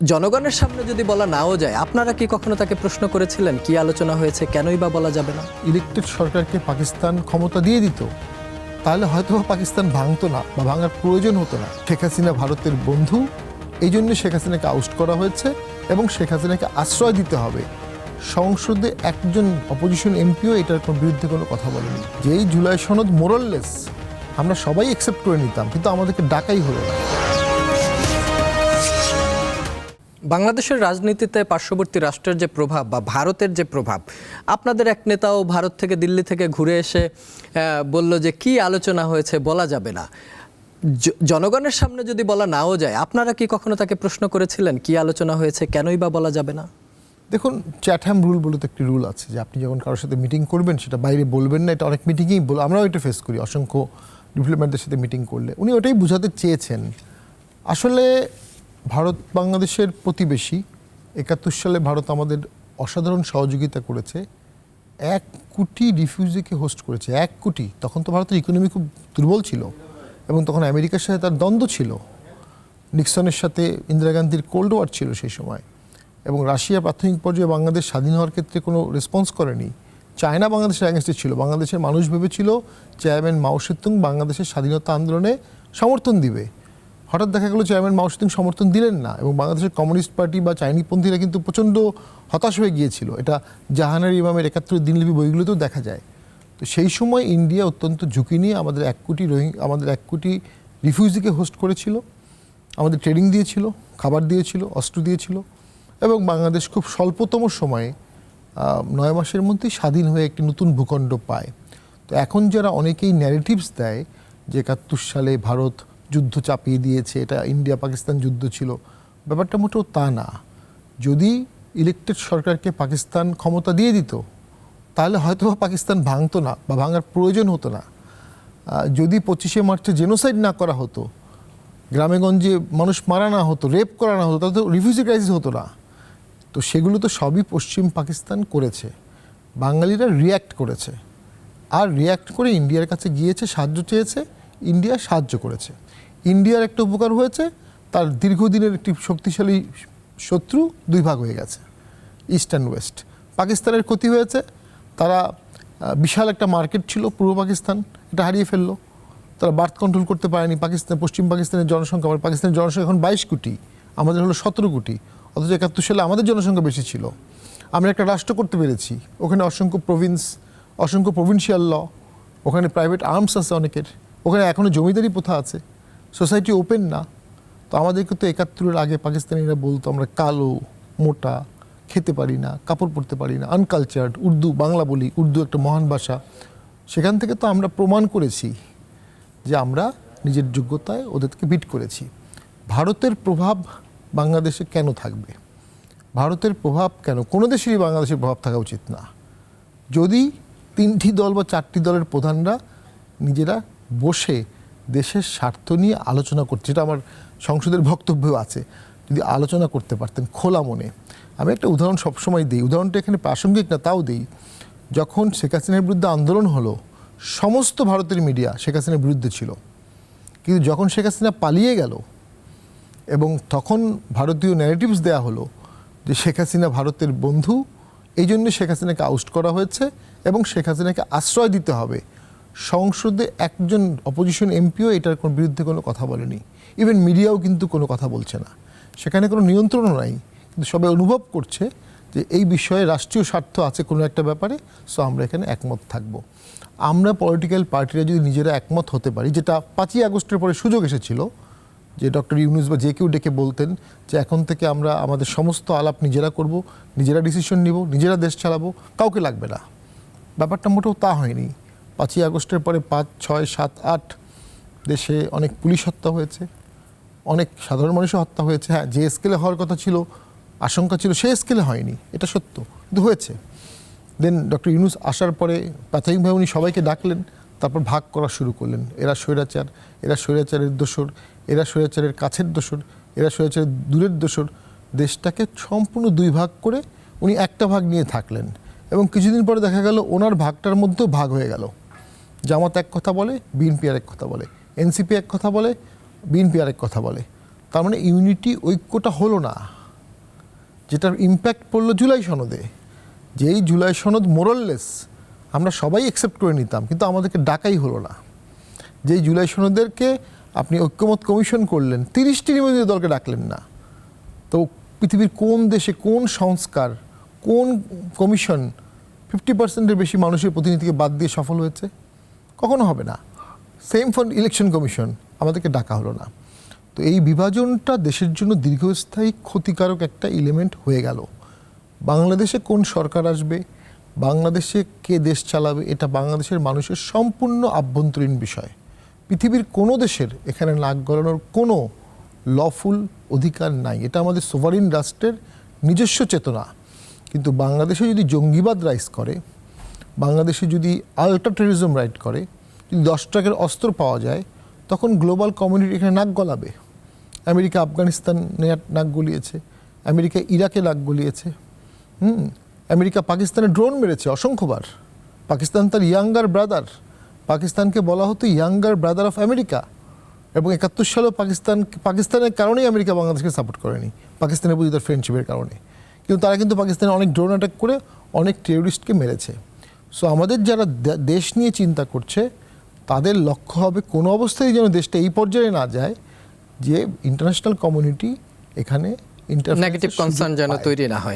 জনগণের সামনে যদি বলা নাও যায়, আপনারা কি কখনো তাকে প্রশ্ন করেছিলেন কি আলোচনা হয়েছে, কেনই বা বলা যাবে না? ইলেকটেড সরকারকে পাকিস্তান ক্ষমতা দিয়ে দিত, তাহলে হয়তো পাকিস্তান ভাঙতো না বা ভাঙার প্রয়োজন হতো না। শেখ হাসিনা ভারতের বন্ধু, এই জন্য শেখ হাসিনাকে আউস্ট করা হয়েছে এবং শেখ হাসিনাকে আশ্রয় দিতে হবে। সংসদে একজন অপোজিশন এমপিও এটার কোনো বিরুদ্ধে কোনো কথা বলেনি। যেই জুলাই সনদ মোরাললেস, আমরা সবাই অ্যাকসেপ্ট করে নিতাম, কিন্তু আমাদেরকে ডাকাই হলো না। বাংলাদেশের রাজনীতিতে পার্শ্ববর্তী রাষ্ট্রের যে প্রভাব বা ভারতের যে প্রভাব, আপনাদের এক নেতাও ভারত থেকে দিল্লি থেকে ঘুরে এসে বলল যে কি আলোচনা হয়েছে বলা যাবে না। জনগণের সামনে যদি বলা নাও যায়, আপনারা কি কখনো তাকে প্রশ্ন করেছিলেন কি আলোচনা হয়েছে, কেনই বা বলা যাবে না? দেখুন চ্যাটহ্যাম রুল বলে তো একটি রুল আছে যে আপনি যখন কারোর সাথে মিটিং করবেন, সেটা বাইরে বলবেন না, এটা অনেক মিটিংয়েই বল, আমরাও এটা ফেস করি, অসংখ্য ডিপ্লোম্যাটদের সাথে মিটিং করলে। উনি ওটাই বোঝাতে চেয়েছেন। আসলে ভারত বাংলাদেশের প্রতিবেশী একাত্তর সালে ভারত আমাদের অসাধারণ সহযোগিতা করেছে। এক কোটি রিফিউজিকে হোস্ট করেছে, এক কোটি। তখন তো ভারতের ইকোনমি খুব দুর্বল ছিল এবং তখন আমেরিকার সাথে তার দ্বন্দ্ব ছিল। নিক্সনের সাথে ইন্দিরা গান্ধীর কোল্ড ওয়ার ছিল সেই সময় এবং রাশিয়া প্রাথমিক পর্যায়ে বাংলাদেশ স্বাধীন হওয়ার ক্ষেত্রে কোনো রেসপন্স করেনি। চায়না বাংলাদেশের অ্যাগেন্স্টে ছিল, বাংলাদেশের মানুষ ভেবেছিল চেয়ারম্যান মাও সেতুং বাংলাদেশের স্বাধীনতা আন্দোলনে সমর্থন দিবে। হঠাৎ দেখা গেলো চেয়ারম্যান মাও সেতুং সমর্থন দিলেন না এবং বাংলাদেশের কমিউনিস্ট পার্টি বা চাইনিপন্থীরা কিন্তু প্রচণ্ড হতাশ হয়ে গিয়েছিল। এটা জাহানার ইমামের একাত্তর দিনলিপি বইগুলোতেও দেখা যায়। তো সেই সময় ইন্ডিয়া অত্যন্ত ঝুঁকি নিয়ে আমাদের এক কোটি রোহিং, আমাদের এক কোটি রিফিউজিকে হোস্ট করেছিল। আমাদের ট্রেনিং দিয়েছিল, খাবার দিয়েছিল, অস্ত্র দিয়েছিল এবং বাংলাদেশ খুব স্বল্পতম সময়ে নয় মাসের মধ্যেই স্বাধীন হয়ে একটি নতুন ভূখণ্ড পায়। তো এখন যারা অনেকেই ন্যারেটিভস দেয় যে একাত্তর সালে ভারত যুদ্ধ চাপিয়ে দিয়েছে, এটা ইন্ডিয়া পাকিস্তান যুদ্ধ ছিল। ব্যাপারটা মোটেও তা না। যদি ইলেকটেড সরকারকে পাকিস্তান ক্ষমতা দিয়ে দিত, তাহলে হয়তো পাকিস্তান ভাঙতো না বা ভাঙার প্রয়োজন হতো না। যদি পঁচিশে মার্চে জেনোসাইড না করা হতো গ্রামেগঞ্জে মানুষ মারা না হতো রেপ করা না হতো, তাহলে তো রিফিউজি ক্রাইসিস হতো না। তো সেগুলো তো সবই পশ্চিম পাকিস্তান করেছে। বাঙালিরা রিয়্যাক্ট করেছে। আর রিয়্যাক্ট করে ইন্ডিয়ার কাছে গিয়েছে, সাহায্য চেয়েছে, ইন্ডিয়া সাহায্য করেছে। ইন্ডিয়ার একটা উপকার হয়েছে, তার দীর্ঘদিনের একটি শক্তিশালী শত্রু দুই ভাগ হয়ে গেছে, ইস্ট অ্যান্ড ওয়েস্ট। পাকিস্তানের ক্ষতি হয়েছে, তারা বিশাল একটা মার্কেট ছিল পূর্ব পাকিস্তান, এটা হারিয়ে ফেলল। তারা বার্থ কন্ট্রোল করতে পারেনি পাকিস্তান, পশ্চিম পাকিস্তানের জনসংখ্যা আমার পাকিস্তানের জনসংখ্যা এখন বাইশ কোটি, আমাদের হলো সতেরো কোটি, অথচ একাত্তর সালে আমাদের জনসংখ্যা বেশি ছিল। আমরা একটা রাষ্ট্র করতে পেরেছি, ওখানে অসংখ্য প্রভিন্স অসংখ্য প্রভিন্সিয়াল ল ওখানে প্রাইভেট আর্মস আছে অনেকের, ওখানে এখনও জমিদারি প্রথা আছে। সোসাইটি ওপেন না, তো আমাদেরকে তো একাত্তরের আগে পাকিস্তানিরা বলতো আমরা কালো, মোটা, খেতে পারি না, কাপড় পরতে পারি না আনকালচার্ড উর্দু, বাংলা বলি, উর্দু একটা মহান ভাষা। সেখান থেকে তো আমরা প্রমাণ করেছি যে আমরা নিজের যোগ্যতায় ওদেরকে বিট করেছি। ভারতের প্রভাব বাংলাদেশে কেন থাকবে? ভারতের প্রভাব কেন? কোনো দেশেরই বাংলাদেশের প্রভাব থাকা উচিত না। যদি তিনটি দল বা চারটি দলের প্রধানরা নিজেরা বসে দেশের স্বার্থ নিয়ে আলোচনা করছে যেটা আমার সংসদের বক্তব্য আছে, যদি আলোচনা করতে পারতেন খোলা মনে। আমি একটা উদাহরণ সবসময় দিই। উদাহরণটা এখানে প্রাসঙ্গিক না, তাও দিই। যখন শেখ হাসিনার বিরুদ্ধে আন্দোলন হলো, সমস্ত ভারতের মিডিয়া শেখ হাসিনার বিরুদ্ধে ছিল। কিন্তু যখন শেখ হাসিনা পালিয়ে গেল এবং তখন ভারতীয় ন্যারেটিভস দেয়া হলো যে শেখ হাসিনা ভারতের বন্ধু, এই জন্য শেখ হাসিনাকে আউস্ট করা হয়েছে এবং শেখ হাসিনাকে আশ্রয় দিতে হবে। সংসদে একজন অপোজিশন এমপিও এটার কোনো বিরুদ্ধে কোনো কথা বলেনি। ইভেন মিডিয়াও কিন্তু কোনো কথা বলছে না। সেখানে কোনো নিয়ন্ত্রণও নাই। কিন্তু সবাই অনুভব করছে যে এই বিষয়ে রাষ্ট্রীয় স্বার্থ আছে কোনো একটা ব্যাপারে সো আমরা এখানে একমত থাকব। আমরা পলিটিক্যাল পার্টিরা যদি নিজেরা একমত হতে পারি, যেটা পাঁচই আগস্টের পরে সুযোগ এসেছিল, যে ডক্টর ইউনুস বা যে কেউ ডেকে বলতেন যে এখন থেকে আমরা আমাদের সমস্ত আলাপ নিজেরা করব, নিজেরা ডিসিশন নিব, নিজেরা দেশ চালাবো, কাউকে লাগবে না। ব্যাপারটা মোটেও তা হয়নি। পাঁচই আগস্টের পরে পাঁচ, ছয়, সাত, আট দেশে অনেক পুলিশ হত্যা হয়েছে। অনেক সাধারণ মানুষও হত্যা হয়েছে। হ্যাঁ যে স্কেলে হওয়ার কথা ছিল, আশঙ্কা ছিল, সেই স্কেলে হয়নি। এটা সত্য, কিন্তু হয়েছে। দেন ডক্টর ইউনুস আসার পরে প্রাথমিকভাবে উনি সবাইকে ডাকলেন, তারপর ভাগ করা শুরু করলেন। এরা স্বৈরাচার, এরা স্বৈরাচারের দোসর এরা স্বৈরাচারের কাছের দোসর এরা স্বৈরাচারের দূরের দোসর দেশটাকে সম্পূর্ণ দুই ভাগ করে উনি একটা ভাগ নিয়ে থাকলেন। এবং কিছুদিন পরে দেখা গেল, ওনার ভাগটার মধ্যেও ভাগ হয়ে গেল। জামাত এক কথা বলে, বিএনপি আরেক কথা বলে, এনসিপি এক কথা বলে, বিএনপি আরেক কথা বলে। তার মানে ইউনিটি ঐক্যটা হলো না, যেটার ইম্প্যাক্ট পড়ল জুলাই সনদে। যেই জুলাই সনদ মোরললেস আমরা সবাই অ্যাকসেপ্ট করে নিতাম, কিন্তু আমাদেরকে ডাকাই হলো না। যেই জুলাই সনদেরকে আপনি ঐক্যমত কমিশন করলেন, তিরিশটি নিবেদিত দলকে ডাকলেন না। তো পৃথিবীর কোন দেশে কোন সংস্কার, কোন কমিশন ফিফটি পার্সেন্টের বেশি মানুষের প্রতিনিধিকে বাদ দিয়ে সফল হয়েছে? কখনো হবে না। সেম ফর ইলেকশন কমিশন আমাদেরকে ডাকা হলো না। তো এই বিভাজনটা দেশের জন্য দীর্ঘস্থায়ী ক্ষতিকারক একটা এলিমেন্ট হয়ে গেল। বাংলাদেশে কোন সরকার আসবে? বাংলাদেশে কে দেশ চালাবে? এটা বাংলাদেশের মানুষের সম্পূর্ণ আভ্যন্তরীণ বিষয়। পৃথিবীর কোনো দেশের এখানে নাক গলানোর কোনো লফুল অধিকার নাই। এটা আমাদের সোভারিন রাষ্ট্রের নিজস্ব চেতনা। কিন্তু বাংলাদেশে যদি জঙ্গিবাদ রাইজ করে বাংলাদেশে যদি আল্ট্রা টেরিজম রাইড করে, যদি দশ টাকার অস্ত্র পাওয়া যায়, তখন গ্লোবাল কমিউনিটি এখানে নাক গলাবে। আমেরিকা আফগানিস্তানে নাক গলিয়েছে, আমেরিকা ইরাকে নাক গলিয়েছে, হুম? আমেরিকা পাকিস্তানে ড্রোন মেরেছে অসংখ্যবার। পাকিস্তান তার ইয়াঙ্গার ব্রাদার পাকিস্তানকে বলা হতো ইয়াঙ্গার ব্রাদার অফ আমেরিকা এবং একাত্তর সালেও পাকিস্তান, পাকিস্তানের কারণেই আমেরিকা বাংলাদেশকে সাপোর্ট করেনি, পাকিস্তানের প্রতি তার ফ্রেন্ডশিপের কারণে। কিন্তু তারা কিন্তু পাকিস্তানে অনেক ড্রোন অ্যাটাক করে, অনেক টেররিস্টকে মেরেছে। সো আমাদের যারা দেশ নিয়ে চিন্তা করছে তাদের লক্ষ্য হবে কোনো অবস্থায় যেন দেশটা এই পর্যায়ে না যায় যে ইন্টারন্যাশনাল কমিউনিটি এখানে নেগেটিভ কনসার্ন যেন তৈরি না হয়।